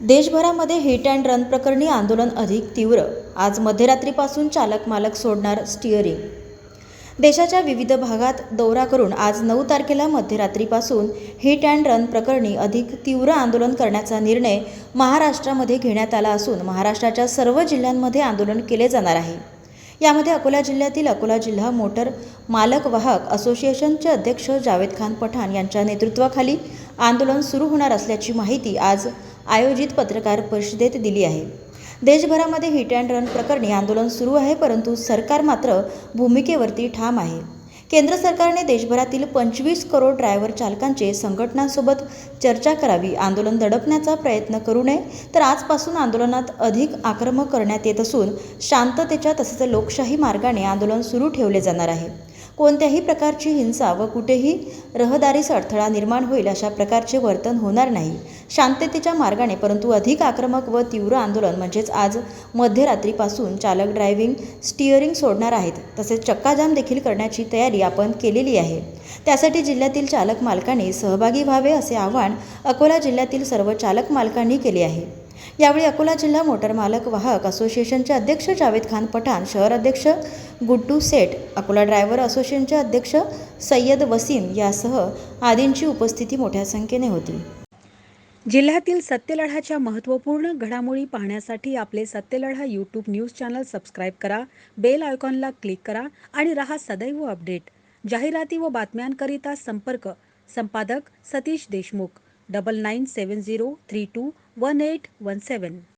देशभरामध्ये hit and run प्रकरणी आंदोलन अधिक तीव्र. आज मध्यरात्रीपासून चालक मालक सोडणार स्टिअरिंग. देशाच्या विविध भागात दौरा करून आज नऊ तारखेला मध्यरात्रीपासून हिट अँड रन प्रकरणी अधिक तीव्र आंदोलन करण्याचा निर्णय महाराष्ट्रामध्ये घेण्यात आला असून महाराष्ट्राच्या सर्व जिल्ह्यांमध्ये आंदोलन केले जाणार आहे. यामध्ये अकोला जिल्ह्यातील अकोला जिल्हा मोटर मालक वाहक असोसिएशनचे अध्यक्ष जावेद खान पठाण यांच्या नेतृत्वाखाली आंदोलन सुरू होणार असल्याची माहिती आज आयोजित पत्रकार परिषदेत दिली आहे. देशभरामध्ये हिट अँड रन प्रकरणी आंदोलन सुरू आहे परंतु सरकार मात्र भूमिकेवरती ठाम आहे. केंद्र सरकारने देशभरातील पंचवीस करोड ड्रायव्हर चालकांचे संघटनांसोबत चर्चा करावी आंदोलन दडपण्याचा प्रयत्न करू नये तर आजपासून आंदोलनात अधिक आक्रमक करण्यात येत असून शांततेच्या तसेच लोकशाही मार्गाने आंदोलन सुरू ठेवले जाणार आहे. कोणत्याही प्रकारची हिंसा व कुठेही रहदारीस अडथळा निर्माण होईल अशा प्रकारचे वर्तन होणार नाही. शांततेच्या मार्गाने परंतु अधिक आक्रमक व तीव्र आंदोलन म्हणजेच आज मध्यरात्रीपासून चालक ड्रायव्हिंग स्टिअरिंग सोडणार आहेत तसेच चक्काजाम देखील करण्याची तयारी आपण केलेली आहे. त्यासाठी जिल्ह्यातील चालक मालकांनी सहभागी व्हावे असे आवाहन अकोला जिल्ह्यातील सर्व चालक मालकांनी केले आहे. यावेळी अकोला जिल्हा मोटर मालक वाहक असोसिएशनचे अध्यक्ष जावेद खान पठाण शहर अध्यक्ष गुड्डू सेठ अकोला ड्रायव्हर असोसिएशनचे अध्यक्ष सय्यद वसीम यासह आदींची उपस्थिती मोठ्या संख्येने होती. जिल्ह्यातील सत्यलढाच्या महत्त्वपूर्ण घडामोडी पाहण्यासाठी आपले Satyaladha YouTube news channel subscribe करा बेल आयकॉनला क्लिक करा आणि रहा सदैव अपडेट जाहिराती व बातम्यांकरिता संपर्क संपादक सतीश देशमुख. 9970321817.